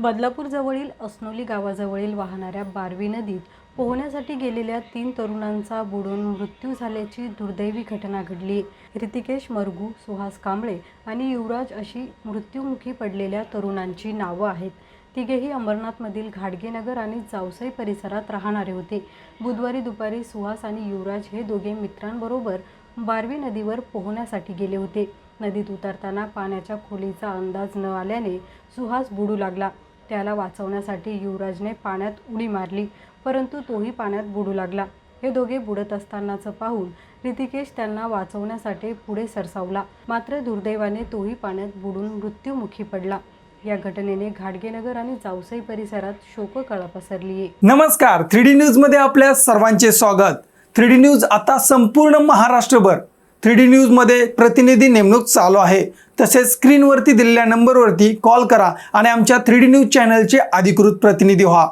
बदलापूरजवळील अस्नोली गावाजवळील वाहणाऱ्या बारवी नदीत पोहण्यासाठी गेलेल्या तीन तरुणांचा बुडून मृत्यू झाल्याची दुर्दैवी घटना घडली. ऋतिकेश मरगू सुहास कांबळे आणि युवराज अशी मृत्युमुखी पडलेल्या तरुणांची नावं आहेत. तिघेही अंबरनाथमधील घाडगेनगर आणि जावसई परिसरात राहणारे होते. बुधवारी दुपारी सुहास आणि युवराज हे दोघे मित्रांबरोबर बारवी नदीवर पोहण्यासाठी गेले होते. नदीत उतरताना पाण्याच्या खोलीचा अंदाज न आल्याने सुहास बुडू लागला. त्याला वाचवण्यासाठी युवराजने पाण्यात उडी मारली परंतु तोही पाण्यात बुडू लागला. हे दोघे बुडत असतानाचं पाहून ऋतिकेश त्यांना वाचवण्यासाठी पुढे सरसावला. मात्र दुर्दैवाने तोही पाण्यात बुडून मृत्युमुखी पडला. या घटनेने घाटगेनगर आणि जावसई परिसरात शोककळा पसरली नमस्कार थ्री डी न्यूजमध्ये आपल्या सर्वांचे स्वागत. थ्री डी न्यूज आता संपूर्ण महाराष्ट्रभर. थ्री डी न्यूजमध्ये प्रतिनिधी नेमणूक चालू आहे. तसेच स्क्रीनवरती दिलेल्या नंबरवरती कॉल करा आणि आमच्या थ्री डी न्यूज चॅनलचे अधिकृत प्रतिनिधी व्हा.